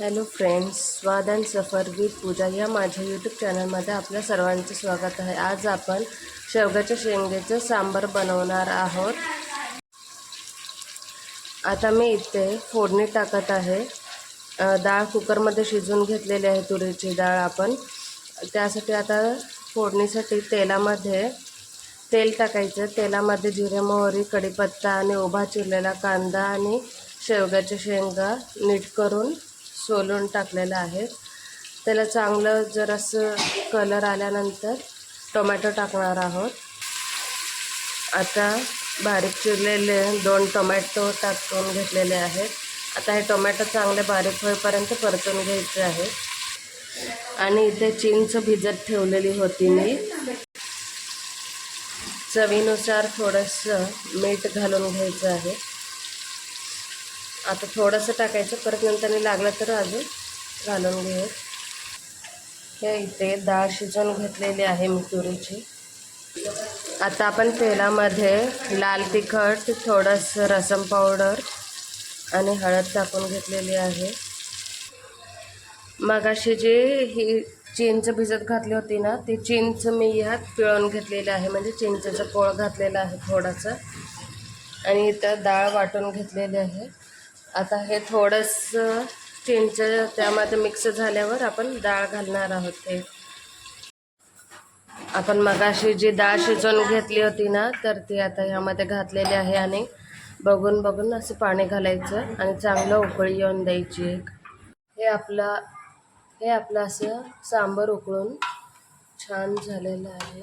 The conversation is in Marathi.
Hello friends Swad and Safar with Pooja या माझ्या यूट्यूब चॅनलमध्ये आपल्या सर्वांचे स्वागत आहे. आज आपण शेवग्याच्या शेंगेचं सांबार बनवणार आहोत. आता मी इथे फोडणी टाकत आहे. डाळ कुकरमध्ये शिजवून घेतलेली आहे तुरीची डाळ आपण. त्यासाठी आता फोडणीसाठी तेलामध्ये तेल टाकायचं. तेलामध्ये जिरे मोहरी कढीपत्ता आणि उभा चिरलेला कांदा आणि शेवग्याच्या शेंगा नीट करून सोलून टाकलेलं आहे. त्याला चांगलं जरासं कलर आल्यानंतर टोमॅटो टाकणार आहोत. आता बारीक चिरलेले दोन टोमॅटो टाकून घेतलेले आहेत. आता हे टोमॅटो चांगले बारीक होईपर्यंत परतून घ्यायचे आहे. आणि इथे चिंच भिजत ठेवलेली होती मी. चवीनुसार थोडंसं मीठ घालून घ्यायचं आहे. आता थोडंसं टाकायचं परत नंतर लागलं तर अजून घालून घेऊ. हे इथे डाळ शिजवून घेतलेली आहे मी तुरीची. आता आपण तेलामध्ये लाल तिखट थोडंसं रसम पावडर आणि हळद टाकून घेतलेली आहे. मगाशी जी ही चिंच भिजत घातली होती ना ती चिंच मी ह्यात पिळून घेतलेली आहे. म्हणजे चिंचेचं पोळ घातलेलं आहे थोडंसं. आणि इथं डाळ वाटून घेतलेली आहे. आता हे थोडंसं चिंच त्यामध्ये मिक्स झाल्यावर आपण डाळ घालणार आहोत ते. आपण मगाशी जी डाळ शिजवून घेतली होती ना तर ती आता ह्यामध्ये घातलेली आहे आणि बघून बघून असं पाणी घालायचं आणि चांगलं उकळी येऊन द्यायची एक. हे आपलं हे आपलं असं सांबर उकळून छान झालेलं आहे.